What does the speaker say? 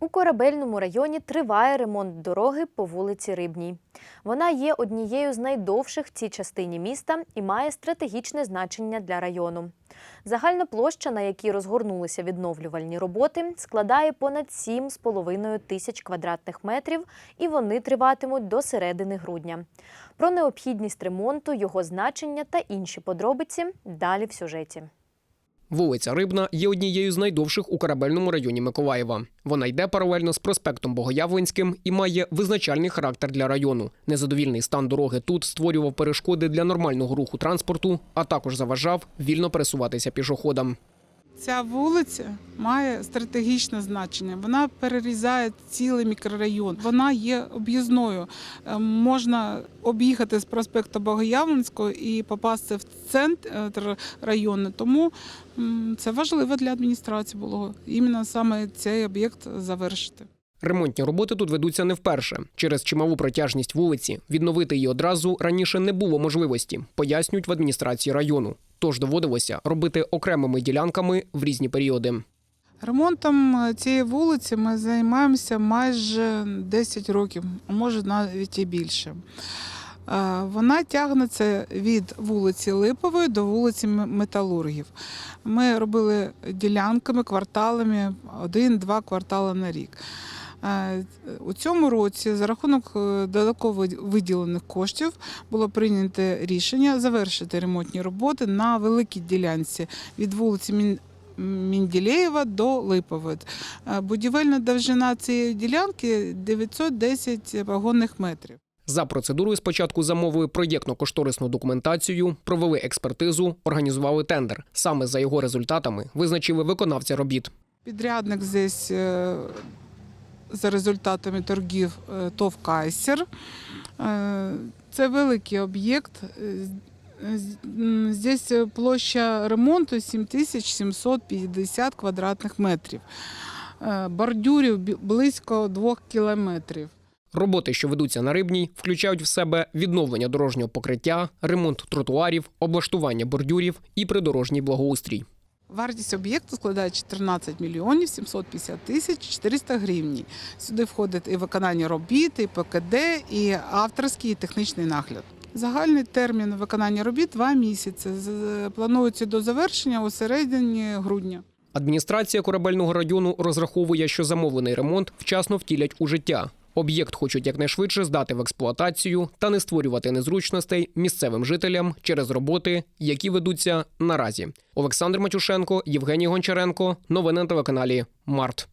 У корабельному районі триває ремонт дороги по вулиці Рибній. Вона є однією з найдовших в цій частині міста і має стратегічне значення для району. Загальна площа, на якій розгорнулися відновлювальні роботи, складає понад 7,5 тисяч квадратних метрів, і вони триватимуть до середини грудня. Про необхідність ремонту, його значення та інші подробиці далі в сюжеті. Вулиця Рибна є однією з найдовших у корабельному районі Миколаєва. Вона йде паралельно з проспектом Богоявленським і має визначальний характер для району. Незадовільний стан дороги тут створював перешкоди для нормального руху транспорту, а також заважав вільно пересуватися пішоходам. Ця вулиця має стратегічне значення. Вона перерізає цілий мікрорайон. Вона є об'їзною. Е, Можна об'їхати з проспекту Богоявленського і попасти в центр району. Тому це важливо для адміністрації було іменно саме цей об'єкт завершити. Ремонтні роботи тут ведуться не вперше. Через чималу протяжність вулиці відновити її одразу раніше не було можливості, пояснюють в адміністрації району. Тож доводилося робити окремими ділянками в різні періоди. Ремонтом е, цієї вулиці ми займаємося майже 10 років, а може навіть і більше. Е, Вона тягнеться від вулиці Липової до вулиці Металургів. Ми робили ділянками, кварталами, один-два квартали на рік. У цьому році за рахунок е, додатково виділених коштів було прийнято рішення завершити ремонтні роботи на великій ділянці від вулиці Мін- Мінділеєва до Липової. Е, Будівельна довжина цієї ділянки 910 вагонних метрів. За процедурою спочатку замовили проєктно-кошторисну документацію, провели експертизу, організували тендер. Саме за його результатами визначили виконавця робіт. Підрядник здесь за результатами торгів е, ТОВ Кайсер. Е, Це великий об'єкт. Е, Здесь площа ремонту 7750 квадратних метрів. Бордюрів близько 2 кілометрів. Роботи, що ведуться на рибній, включають в себе відновлення дорожнього покриття, ремонт тротуарів, облаштування бордюрів і придорожній благоустрій. Вартість об'єкту складає 14 мільйонів 750 тисяч 400 гривень. Сюди входить і виконання робіт, і ПКД, і авторський і технічний нагляд. Загальний термін виконання робіт два місяці. Планується до завершення у середині грудня. Адміністрація корабельного району розраховує, що замовлений ремонт вчасно втілять у життя. Об'єкт хочуть якнайшвидше здати в експлуатацію та не створювати незручностей місцевим жителям через роботи, які ведуться наразі. Олександр Матюшенко, Євгеній Гончаренко. Новини на телеканалі Март.